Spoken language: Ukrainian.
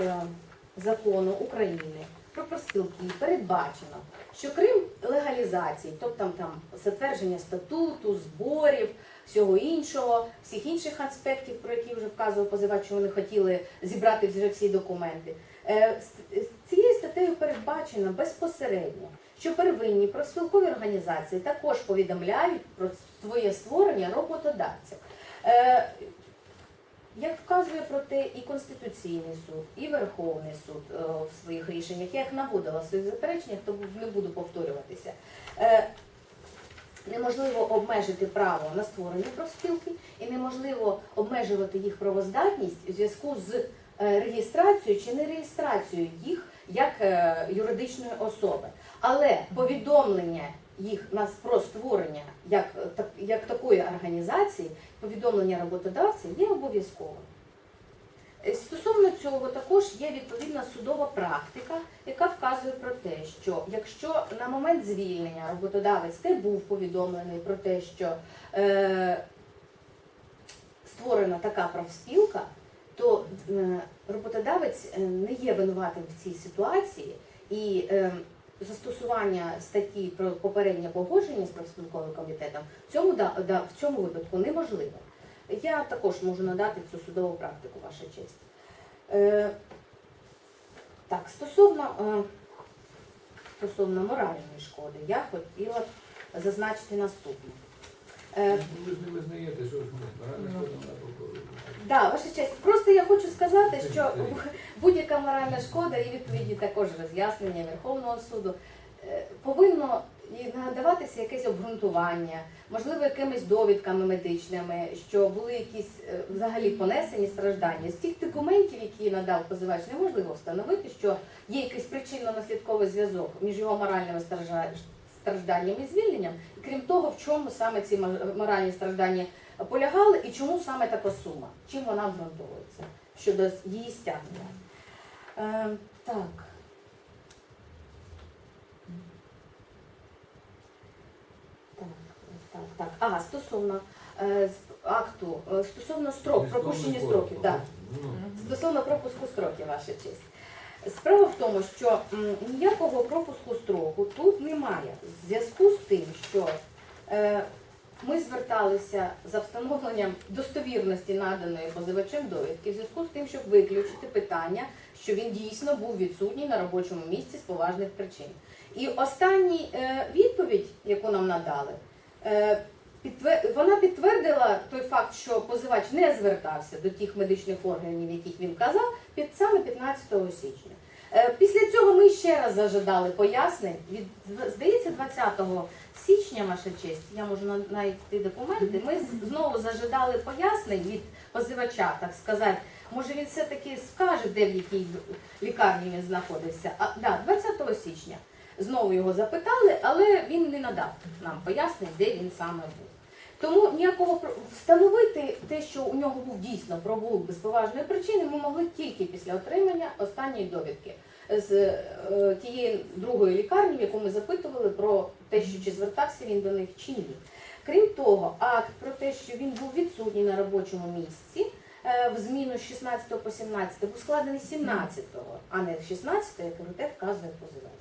е, закону України про профспілки передбачено, що крім легалізації, тобто там, там затвердження статуту, зборів, всього іншого, всіх інших аспектів, про які вже вказував позивач, що вони хотіли зібрати вже всі документи. е, Цією статтею передбачено безпосередньо, що первинні профспілкові організації також повідомляють про своє створення роботодавців. Як вказує про те і Конституційний суд, і Верховний суд е, в своїх рішеннях, я їх наводила в своїх запереченнях, тому не буду повторюватися. Е, неможливо обмежити право на створення профспілки і неможливо обмежувати їх правоздатність у зв'язку з е, реєстрацією чи нереєстрацією їх як е, юридичної особи. Але повідомлення їх про створення як, так- як такої організації, повідомлення роботодавця є обов'язковим. Е, Стосовно цього також є відповідна судова практика, яка вказує про те, що якщо на момент звільнення роботодавець не був повідомлений про те, що е, створена така профспілка, то е, роботодавець е, не є винуватим в цій ситуації і е, застосування статті про попереднє погодження з профспілковим комітетом в цьому, да, да, в цьому випадку неможливо. Я також можу надати цю судову практику, ваша честь. Е, так, стосовно, е, стосовно моральної шкоди, я хотіла зазначити наступне. Е, Ну, Ви ж не визнаєте, що ж моральна шкода прокурору. Ваша честь. Просто я хочу сказати, що будь-яка моральна шкода і відповіді також роз'яснення Верховного суду е, повинно надаватися якесь обґрунтування, можливо, якимись довідками медичними, що були якісь е, взагалі понесені страждання. З тих документів, які надав позивач, неможливо встановити, що є якийсь причинно-наслідковий зв'язок між його моральними стражданнями і звільненням, і крім того, в чому саме ці мо- моральні страждання полягали і чому саме така сума, чим вона обґрунтовується щодо її стягнення. Е, так. Так, так, так. А, стосовно е, акту, е, стосовно строк, пропущення строків, так. Ну, Стосовно пропуску строків, ваша честь. Справа в тому, що м, ніякого пропуску строку тут немає. В зв'язку з тим, що е, ми зверталися за встановленням достовірності наданої позивачем довідки, в зв'язку з тим, щоб виключити питання, що він дійсно був відсутній на робочому місці з поважних причин. І остання відповідь, яку нам надали, е, вона підтвердила той факт, що позивач не звертався до тих медичних органів, яких він казав, під саме 15 січня. Е, Після цього ми ще раз зажадали пояснень. Від здається, 20 січня, ваша честь, я можу на- знайти документи. Ми знову зажадали пояснень від позивача, так сказати. Може він все-таки скаже, де в якій лікарні він знаходився. А да, 20 січня. Знову його запитали, але він не надав нам пояснень, де він саме був. Тому ніякого встановити те, що у нього був дійсно пробул без поважної причини, ми могли тільки після отримання останньої довідки з е, тієї другої лікарні, в яку ми запитували про те, що чи звертався він до них чи ні. Крім того, акт про те, що він був відсутній на робочому місці е, в зміну з 16 по 17 був складений 17-го, а не 16-го, як проте вказує позивач.